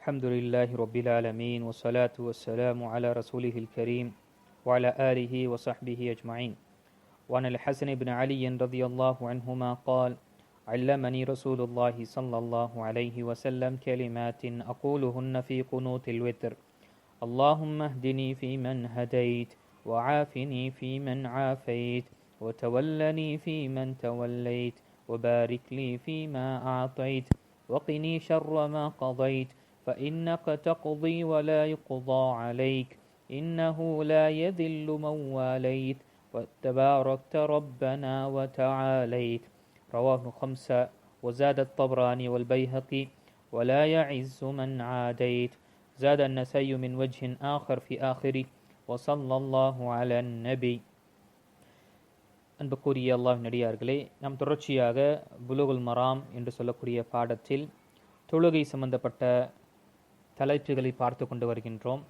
الحمد لله رب العالمين والصلاة والسلام على رسوله الكريم وعلى آله وصحبه أجمعين. وعن الحسن بن علي رضي الله عنهما قال علمني رسول الله صلى الله عليه وسلم كلمات أقولهن في قنوت الوتر. اللهم اهدني فيمن هديت وعافني فيمن عافيت وتولني فيمن توليت وبارك لي فيما أعطيت وقني شر ما قضيت فإنك تقضي ولا يقضى عليك إنه لا يذل من واليت وتباركت ربنا وتعاليت رواه خمسة وزاد الطبراني والبيهقي ولا يعز من عاديت زاد النسي من وجه آخر في آخره وصلى الله على النبي அன்புக்குரிய அல்லாஹ் நடிகார்களே நாம் தொடர்ச்சியாக புலுகுல் மராம் என்று சொல்லக்கூடிய பாடத்தில் தொழுகை சம்பந்தப்பட்ட தலைப்புகளை பார்த்து கொண்டு வருகின்றோம்.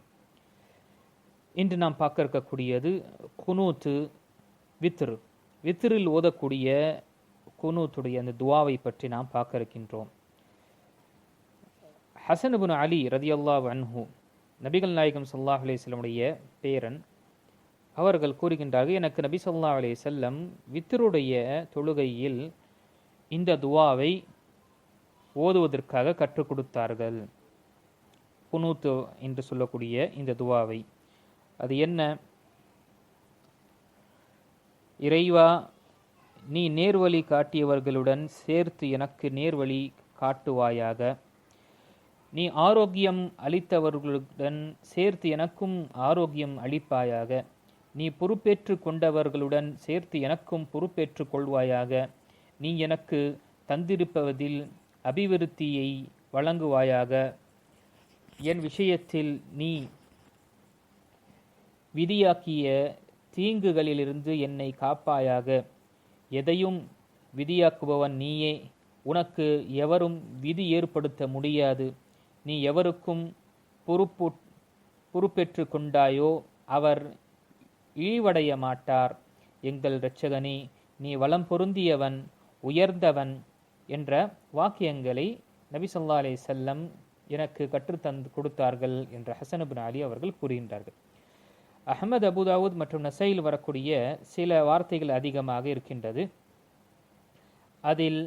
இன்று நாம் பார்க்க இருக்கக்கூடியது குனூத்து வித்ரு. வித்ரில் ஓதக்கூடிய குனூத்துடைய அந்த துவாவை பற்றி நாம் பார்க்க இருக்கின்றோம். ஹசனுபுன் அலி ரதியல்லா அன்ஹூ நபிகள் நாயகம் சல்லாஹ் அலிஸ்லமுடைய பேரன் அவர்கள் கூறுகின்றார்கள் எனக்கு நபி சொல்லா அலே செல்லம் வித்தருடைய தொழுகையில் இந்த துவாவை ஓதுவதற்காக கற்றுக் கொடுத்தார்கள். குனூத்து என்று சொல்லக்கூடிய இந்த துவாவை. அது என்ன? இறைவா நீ நேர்வழி காட்டியவர்களுடன் சேர்த்து எனக்கு நேர்வழி காட்டுவாயாக. நீ ஆரோக்கியம் அளித்தவர்களுடன் சேர்த்து எனக்கும் ஆரோக்கியம் அளிப்பாயாக. நீ பொறுப்பேற்று கொண்டவர்களுடன் சேர்த்து எனக்கும் பொறுப்பேற்று கொள்வாயாக. நீ எனக்கு தந்திருப்பதில் அபிவிருத்தியை வழங்குவாயாக. என் விஷயத்தில் நீ விதியாக்கிய தீங்குகளிலிருந்து என்னை காப்பாயாக. எதையும் விதியாக்குபவன் நீயே. உனக்கு எவரும் விதி ஏற்படுத்த முடியாது. நீ எவருக்கும் பொறுப்பு பொறுப்பேற்று கொண்டாயோ அவர் இழிவடைய மாட்டார். எங்கள் இரட்சகனே நீ வளம் பொருந்தியவன் உயர்ந்தவன் என்ற வாக்கியங்களை நபி சொல்லா அலே செல்லம் எனக்கு கற்றுத்தந்து கொடுத்தார்கள் என்று ஹசனுபின் அலி அவர்கள் கூறுகின்றார்கள். அஹமது அபுதாவுத் மற்றும் நசையில் வரக்கூடிய சில வார்த்தைகள் அதிகமாக இருக்கின்றது. அதில்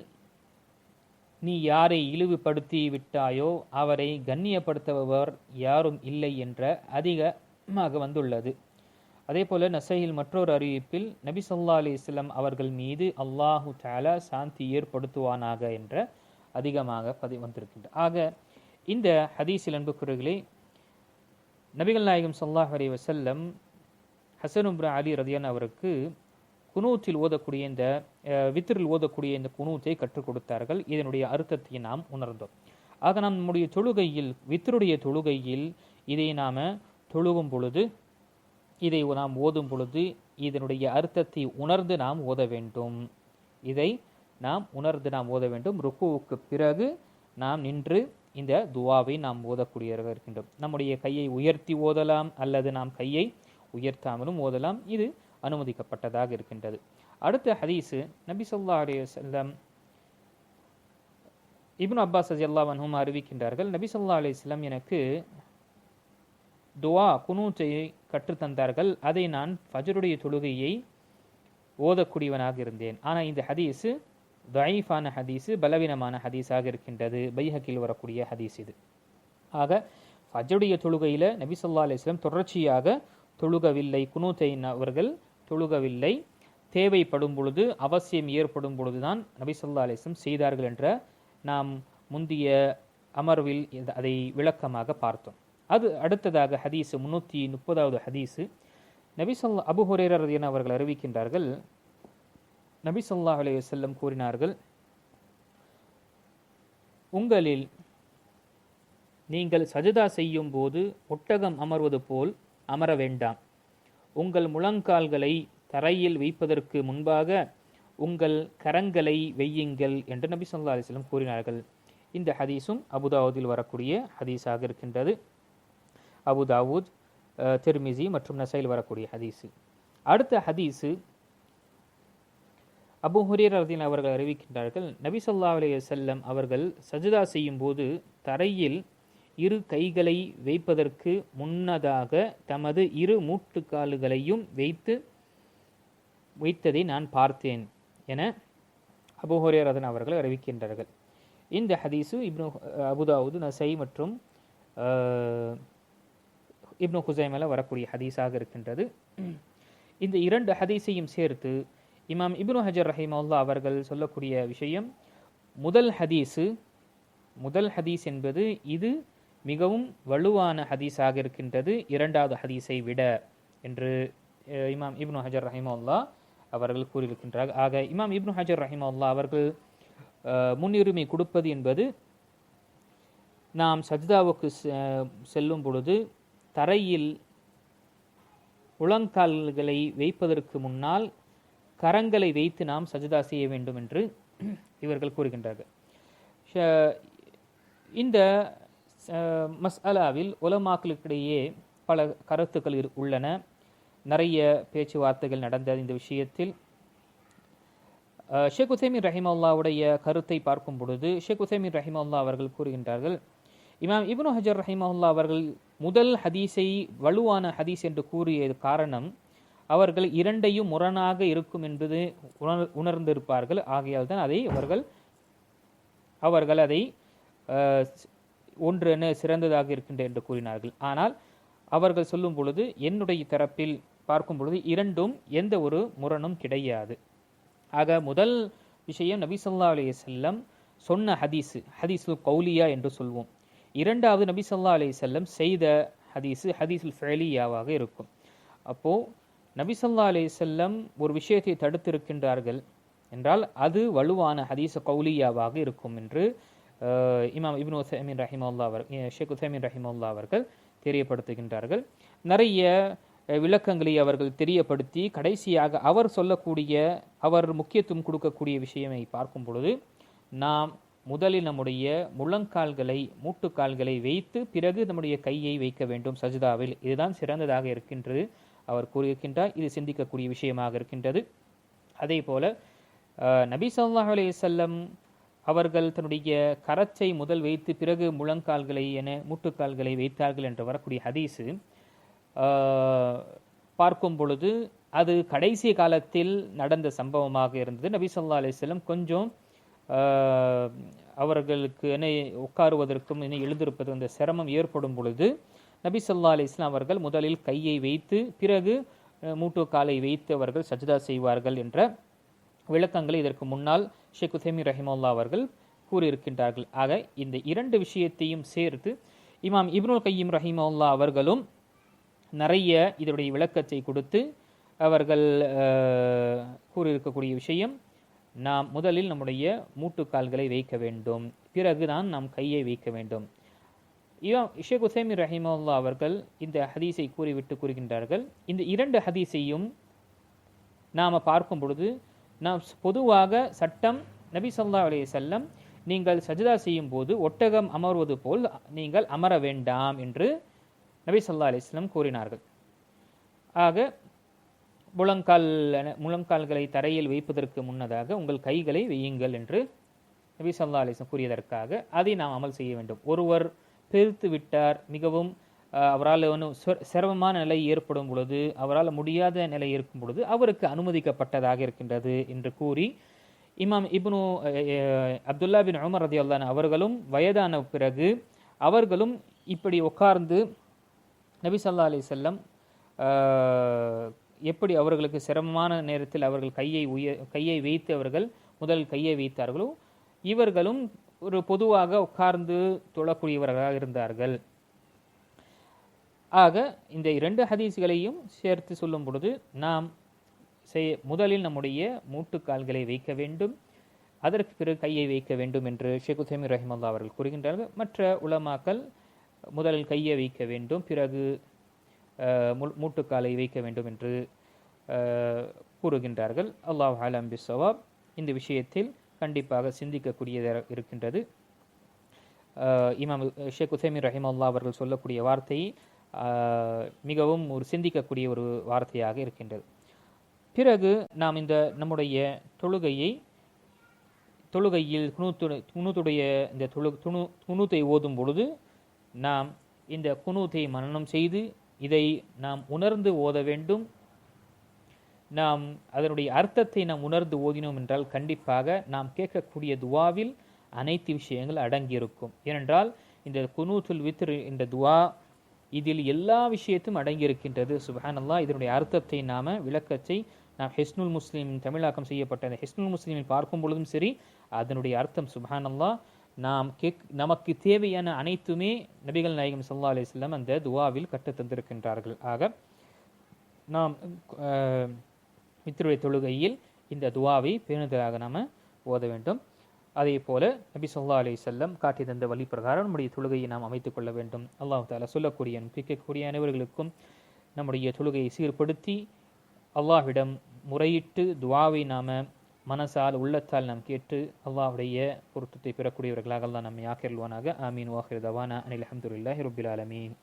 நீ யாரை இழிவுபடுத்தி விட்டாயோ அவரை கண்ணியப்படுத்துபவர் யாரும் இல்லை என்ற அதிகமாக வந்துள்ளது. அதே போல நசையில் மற்றொரு அறிவிப்பில் நபி சொல்லா அலி இஸ்லாம் அவர்கள் மீது அல்லாஹு தாலா சாந்தி ஏற்படுத்துவானாக என்ற அதிகமாக பதி வந்திருக்கின்ற ஆக இந்த ஹதீஸில் அன்புக்குறர்களே நபிகள் நாயகம் சொல்லாஹ் அலி வசல்லம் ஹசனுப்ரா அலி ரதியான் அவருக்கு குனூத்தில் ஓதக்கூடிய இந்த வித்திரில் ஓதக்கூடிய இந்த குனூத்தை கற்றுக் கொடுத்தார்கள். இதனுடைய அர்த்தத்தை நாம் உணர்ந்தோம். ஆக நாம் நம்முடைய தொழுகையில் வித்தருடைய தொழுகையில் இதை நாம் தொழுகும் பொழுது இதை நாம் ஓதும் பொழுது இதனுடைய அர்த்தத்தை உணர்ந்து நாம் ஓத வேண்டும். இதை நாம் உணர்ந்து நாம் ஓத வேண்டும். ருக்குவுக்கு பிறகு நாம் நின்று இந்த துவாவை நாம் ஓதக்கூடியவர்கள் இருக்கின்றோம். நம்முடைய கையை உயர்த்தி ஓதலாம் அல்லது நாம் கையை உயர்த்தாமலும் ஓதலாம். இது அனுமதிக்கப்பட்டதாக இருக்கின்றது. அடுத்த ஹதீஸு நபி சொல்லா அலி வல்லம் இப்னு அப்பாஸ் அஜல்லா வன்ஹும் அறிவிக்கின்றார்கள் நபி சொல்லா அலி இஸ்லாம் எனக்கு துவா குனூத்தை கற்றுத்தந்தார்கள் அதை நான் ஃபஜருடைய தொழுகையை ஓதக்கூடியவனாக இருந்தேன். ஆனால் இந்த ஹதீஸு தயீஃபான ஹதீஸு பலவீனமான ஹதீஸாக இருக்கின்றது. பைஹக்கில் வரக்கூடிய ஹதீஸ் இது. ஆக ஃபஜருடைய தொழுகையில் நபி சொல்லா அலிஸ்லாம் தொடர்ச்சியாக தொழுகவில்லை. குனூத்தை அவர்கள் தொழுகவில்லை. தேவைப்படும் பொழுது அவசியம் ஏற்படும் பொழுதுதான் நபி சொல்லா அலிஸ்லம் செய்தார்கள் என்ற நாம் முந்தைய அமர்வில் அதை விளக்கமாக பார்த்தோம். அது அடுத்ததாக ஹதீஸு முன்னூற்றி முப்பதாவது ஹதீஸு. நபி சொல்லா அபு ஹுரேரர் என அவர்கள் அறிவிக்கின்றார்கள் நபி சொல்லா அலைய செல்லம் கூறினார்கள் உங்களில் நீங்கள் சஜதா செய்யும் போது ஒட்டகம் அமர்வது போல் அமர வேண்டாம். உங்கள் முழங்கால்களை தரையில் வைப்பதற்கு முன்பாக உங்கள் கரங்களை வெய்யுங்கள் என்று நபி சொல்லா அலிஸ்லம் கூறினார்கள். இந்த ஹதீஸும் அபுதாவுதில் வரக்கூடிய ஹதீஸாக இருக்கின்றது. அபுதாவூத் திருமிசி மற்றும் நசையில் வரக்கூடிய ஹதீஸு. அடுத்த ஹதீஸு அபு ஹுரேர் ரதின் அவர்கள் அறிவிக்கின்றார்கள் நபி சொல்லா அலைய செல்லம் அவர்கள் சஜிதா செய்யும் போது தரையில் இரு கைகளை வைப்பதற்கு முன்னதாக தமது இரு மூட்டுக்கால்களையும் வைத்து வைத்ததை நான் பார்த்தேன் என அபு ஹுரேரதன் அவர்கள் அறிவிக்கின்றார்கள். இந்த ஹதீஸு இப்னு அபுதாவுது நசை மற்றும் இப்னு ஹுசைமில் வரக்கூடிய ஹதீஸாக இருக்கின்றது. இந்த இரண்டு ஹதீஸையும் சேர்த்து இமாம் இப்னு ஹஜர் ரஹிமவுல்லா அவர்கள் சொல்லக்கூடிய விஷயம் முதல் ஹதீஸு முதல் ஹதீஸ் என்பது இது மிகவும் வலுவான ஹதீஸாக இருக்கின்றது இரண்டாவது ஹதீஸை விட என்று இமாம் இப்னு ஹஜர் ரஹிமவுல்லா அவர்கள் கூறியிருக்கின்றார். ஆக இமாம் இப்னு ஹஜர் ரஹிமவுல்லா அவர்கள் முன்னுரிமை கொடுப்பது என்பது நாம் சஜ்தாவுக்கு செ- செல்லும் பொழுது தரையில் உளங்கால்களை வைப்பதற்கு முன்னால் கரங்களை வைத்து நாம் சஜதா செய்ய வேண்டும் என்று இவர்கள் கூறுகின்றார்கள். இந்த மஸ் அலாவில் உலமாக்களுக்கிடையே பல கருத்துக்கள் இரு- உள்ளன. நிறைய பேச்சுவார்த்தைகள் நடந்த இந்த விஷயத்தில். ஷேக் உசைமின் ரஹிமல்லாவுடைய கருத்தை பார்க்கும் பொழுது ஷேக் உசைமின் ரஹிமல்லா அவர்கள் கூறுகின்றார்கள் இமாம் இப்னு ஹஜர் ரஹிமல்லா அவர்கள் முதல் ஹதீஸை வலுவான ஹதீஸ் என்று கூறிய காரணம் அவர்கள் இரண்டையும் முரணாக இருக்கும் என்பது உணர் உணர்ந்திருப்பார்கள். ஆகையால் தான் அதை அவர்கள் அவர்கள் அதை ஒன்று என சிறந்ததாக இருக்கின்ற என்று கூறினார்கள். ஆனால் அவர்கள் சொல்லும் பொழுது என்னுடைய தரப்பில் பார்க்கும் பொழுது இரண்டும் எந்த ஒரு முரணும் கிடையாது. ஆக முதல் விஷயம் நபி ஸல்லல்லாஹு அலைஹி சொன்ன ஹதீஸு ஹதீஸு கௌலியா என்று சொல்வோம். இரண்டாவது நபி சொல்லா அலி செல்லம் செய்த ஹதீஸு ஹதீஸுல் ஃபேலியாவாக இருக்கும். அப்போது நபிசல்லா அலி செல்லம் ஒரு விஷயத்தை தடுத்திருக்கின்றார்கள் என்றால் அது வலுவான ஹதீஸ் கௌலியாவாக இருக்கும் என்று இமாம் இப்னு உசைமின் ரஹிமல்லா அவர் ஷேக் உசைமின் ரஹிமல்லா அவர்கள் தெரியப்படுத்துகின்றார்கள். நிறைய விளக்கங்களை அவர்கள் தெரியப்படுத்தி கடைசியாக அவர் சொல்லக்கூடிய அவர் முக்கியத்துவம் கொடுக்கக்கூடிய விஷயமை பார்க்கும் பொழுது நாம் முதலில் நம்முடைய முழங்கால்களை மூட்டுக்கால்களை வைத்து பிறகு நம்முடைய கையை வைக்க வேண்டும். சஜிதாவில் இதுதான் சிறந்ததாக இருக்கின்றது. அவர் கூறியிருக்கின்றார். இது சிந்திக்கக்கூடிய விஷயமாக இருக்கின்றது. அதே போல நபி ஸல்லல்லாஹு அலைஹி அவர்கள் தன்னுடைய கரச்சை முதல் வைத்து பிறகு முழங்கால்களை என முட்டுக்கால்களை வைத்தார்கள் என்று வரக்கூடிய ஹதீஸு பார்க்கும் பொழுது அது கடைசி காலத்தில் நடந்த சம்பவமாக இருந்தது. நபி சொல்லா அலைஹி கொஞ்சம் அவர்களுக்கு என்ன உட்காருவதற்கும் என்ன எழுந்திருப்பது அந்த சிரமம் ஏற்படும் பொழுது நபி சொல்லா அலி இஸ்லாம் அவர்கள் முதலில் கையை வைத்து பிறகு மூட்டு காலை வைத்து அவர்கள் சஜ்தா செய்வார்கள் என்ற விளக்கங்களை இதற்கு முன்னால் ஷேக் உசேமி ரஹிமுல்லா அவர்கள் கூறியிருக்கின்றார்கள். ஆக இந்த இரண்டு விஷயத்தையும் சேர்த்து இமாம் இப்னுல் கையீம் ரஹிமுல்லா அவர்களும் நிறைய இதனுடைய விளக்கத்தை கொடுத்து அவர்கள் கூறியிருக்கக்கூடிய விஷயம் நாம் முதலில் நம்முடைய மூட்டுக்கால்களை வைக்க வேண்டும். பிறகுதான் நாம் கையை வைக்க வேண்டும். இமாம் ஷேக் உசைமி அவர்கள் இந்த ஹதீஸை கூறிவிட்டு கூறுகின்றார்கள். இந்த இரண்டு ஹதீஸையும் நாம் பார்க்கும் பொழுது நாம் பொதுவாக சட்டம் நபி சொல்லா அலைஹி செல்லம் நீங்கள் சஜிதா செய்யும் போது ஒட்டகம் அமர்வது போல் நீங்கள் அமர வேண்டாம் என்று நபி சொல்லா அலிஸ்லம் கூறினார்கள். ஆக முழங்கால் முழங்கால்களை தரையில் வைப்பதற்கு முன்னதாக உங்கள் கைகளை வையுங்கள் என்று நபி சொல்லா அலிஸ்லம் கூறியதற்காக அதை நாம் அமல் செய்ய வேண்டும். ஒருவர் பெருத்து விட்டார். மிகவும் அவரால் ஒன்றும் சிரமமான நிலை ஏற்படும் பொழுது அவரால் முடியாத நிலை இருக்கும் பொழுது அவருக்கு அனுமதிக்கப்பட்டதாக இருக்கின்றது என்று கூறி இமாம் இப்னு அப்துல்லா பின் உமர் ரதியல்லான் அவர்களும் வயதான பிறகு அவர்களும் இப்படி உட்கார்ந்து நபி சல்லா அலி செல்லம் எப்படி அவர்களுக்கு சிரமமான நேரத்தில் அவர்கள் கையை உய கையை வைத்து அவர்கள் முதல் கையை வைத்தார்களோ இவர்களும் ஒரு பொதுவாக உட்கார்ந்து தொழக்கூடியவர்களாக இருந்தார்கள். ஆக இந்த இரண்டு ஹதீஸ்களையும் சேர்த்து சொல்லும் பொழுது நாம் செய் முதலில் நம்முடைய மூட்டுக்கால்களை வைக்க வேண்டும் அதற்கு பிறகு கையை வைக்க வேண்டும் என்று ஷேக் உசைமி ரஹிமல்லா அவர்கள் கூறுகின்றார்கள். மற்ற உலமாக்கள் முதலில் கையை வைக்க வேண்டும் பிறகு மூட்டுக்காலை வைக்க வேண்டும் என்று கூறுகின்றார்கள். அல்லாஹ் ஆலம் பிஸ்வாப் இந்த விஷயத்தில் கண்டிப்பாக சிந்திக்கக்கூடியதாக இருக்கின்றது. இமாம் ஷேக் உசைமி ரஹிமல்லா அவர்கள் சொல்லக்கூடிய வார்த்தை மிகவும் ஒரு சிந்திக்கக்கூடிய ஒரு வார்த்தையாக இருக்கின்றது. பிறகு நாம் இந்த நம்முடைய தொழுகையை தொழுகையில் குணூத்து குணூத்துடைய இந்த தொழு துணு குணூத்தை ஓதும் பொழுது நாம் இந்த குணூத்தை மனனம் செய்து இதை நாம் உணர்ந்து ஓத வேண்டும். நாம் அதனுடைய அர்த்தத்தை நாம் உணர்ந்து ஓதினோம் என்றால் கண்டிப்பாக நாம் கேட்கக்கூடிய துவாவில் அனைத்து விஷயங்கள் அடங்கியிருக்கும். ஏனென்றால் இந்த குனூத்துல் வித்ர் என்ற துவா இதில் எல்லா விஷயத்தும் அடங்கியிருக்கின்றது. சுபஹானல்லா இதனுடைய அர்த்தத்தை நாம் விளக்கத்தை நாம் ஹெஸ்னுல் முஸ்லீம் தமிழாக்கம் செய்யப்பட்ட அந்த ஹெஸ்னுல் முஸ்லீமில் பார்க்கும் பொழுதும் சரி அதனுடைய அர்த்தம் சுபஹானல்லா நாம் கேக் நமக்கு தேவையான அனைத்துமே நபிகள் நாயகம் சல்லா அலிஸ்லாம் அந்த துவாவில் கற்றுத் தந்திருக்கின்றார்கள். ஆக நாம் மித்ருடைய தொழுகையில் இந்த துவாவை பேணுதலாக நாம் ஓத வேண்டும். அதே போல நபி சொல்லா அலி செல்லம் காட்டி தந்த வழி பிரகாரம் நம்முடைய தொழுகையை நாம் அமைத்துக் கொள்ள வேண்டும். அல்லாஹு தாலா சொல்லக்கூடிய கேட்கக்கூடிய அனைவர்களுக்கும் நம்முடைய தொழுகையை சீர்படுத்தி அல்லாஹ்விடம் முறையிட்டு துவாவை நாம் மனசால் உள்ளத்தால் நாம் கேட்டு அல்லாஹுடைய பொருத்தத்தை பெறக்கூடியவர்களாக தான் நம்மை ஆக்கிரல்வானாக. ஆமீன். வாஹிர் தவானா. அனில் அஹமதுல்லாஹி ரபுல் ஆலமீன்.